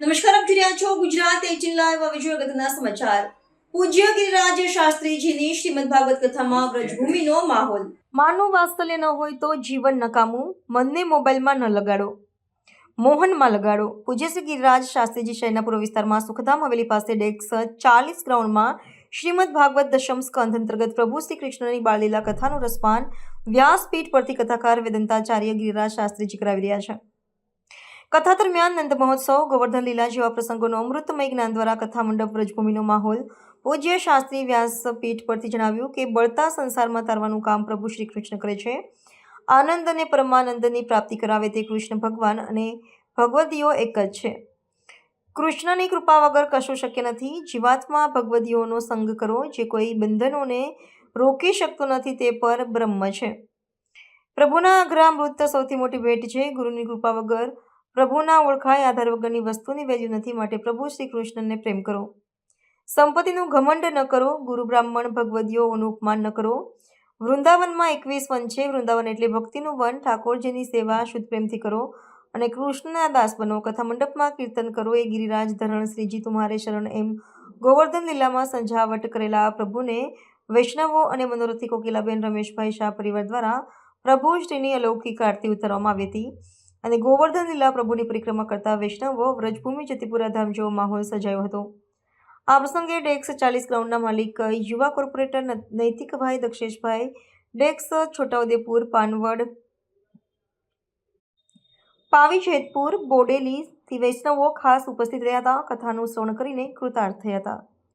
રહ્યા છો ગુજરાત એક જિલ્લા એવા વિજય અગત્યના સમાચાર. પૂજ્ય ગિરિરાજ શાસ્ત્રીજીની શ્રીમદ ભાગવત કથામાં વ્રજભૂમિનો માહોલ. માનું વાત્સલ્ય ન હોય તો જીવન નકામું, મનને મોબાઈલમાં ન લગાડો, મોહનમાં લગાડો. પૂજ્ય શ્રી ગિરિરાજ શાસ્ત્રીજી શહેરના પૂર્વ વિસ્તારમાં સુખધામ હવેલી પાસે ડેક્સ ચાલીસ ગ્રાઉન્ડમાં શ્રીમદ ભાગવત દશમ સ્કંધ અંતર્ગત પ્રભુ શ્રી કૃષ્ણની બાળલીલા કથાનું રસપાન વ્યાસપીઠ પરથી કથાકાર વેદંતાચાર્ય ગિરિરાજ શાસ્ત્રીજી કરાવી રહ્યા છે. કથા દરમિયાન નંદ મહોત્સવ, ગોવર્ધન લીલા જેવા પ્રસંગોનો અમૃતમય જ્ઞાન દ્વારા કથા મંડપ, વ્રજભૂમિનો માહોલ, પૂજ્ય શાસ્ત્રી વ્યાસપીઠ પરથી જણાવ્યું કે બળતા સંસારમાં તારવાનું કામ પ્રભુ શ્રી કૃષ્ણ કરે છે. આનંદ અને પરમાનંદની પ્રાપ્તિ કરાવે તે કૃષ્ણ ભગવાન અને ભગવદીઓ એક જ છે. કૃષ્ણની કૃપા વગર કશું શક્ય નથી. જીવાત્મા ભગવદીઓનો સંગ કરો જે કોઈ બંધનોને રોકી શકતો નથી તે પર બ્રહ્મ છે. પ્રભુના અઘરામૃત સૌથી મોટી ભેટ છે. ગુરુની કૃપા વગર પ્રભુના ઓળખાય આધાર વગરની વસ્તુની વેલ્યુ નથી માટે પ્રભુ શ્રી કૃષ્ણને પ્રેમ કરો. સંપત્તિનું ઘમંડ ન કરો, ગુરુ બ્રાહ્મણ ભગવદીઓનું ઉપમાન ન કરો. વૃંદાવનમાં એકવીસ વન છે, વૃંદાવન એટલે ભક્તિનું વન, ઠાકોરજીની સેવા, શુદ્ધ પ્રેમથી કરો અને કૃષ્ણના દાસ બનો. કથા મંડપમાં કીર્તન કરો, એ ગિરિરાજ ધરણ શ્રીજી તુમ્હારે શરણ એમ ગોવર્ધન લીલામાં સંજાવટ કરેલા પ્રભુને વૈષ્ણવો અને મનોરથી કોકિલાબેન રમેશભાઈ શાહ પરિવાર દ્વારા પ્રભુ શ્રીની અલૌકિક આરતી ઉતારવામાં આવી હતી. અને ગોવર્ધન લીલા પ્રભુની પરિક્રમા કરતા વૈષ્ણવો વ્રજભૂમિ જતિપુરા ધામ જેવો માહોલ સજાયો હતો. આ પ્રસંગે ડેક્સ ચાલીસ ગ્રાઉન્ડના માલિક યુવા કોર્પોરેટર નૈતિકભાઈ દક્ષેશભાઈ, ડેક્સ છોટાઉદેપુર, પાનવડ, પાવી જેતપુર બોડેલીથી વૈષ્ણવો ખાસ ઉપસ્થિત રહ્યા હતા. કથાનું શ્રવણ કરીને કૃતાર્થ થયા હતા.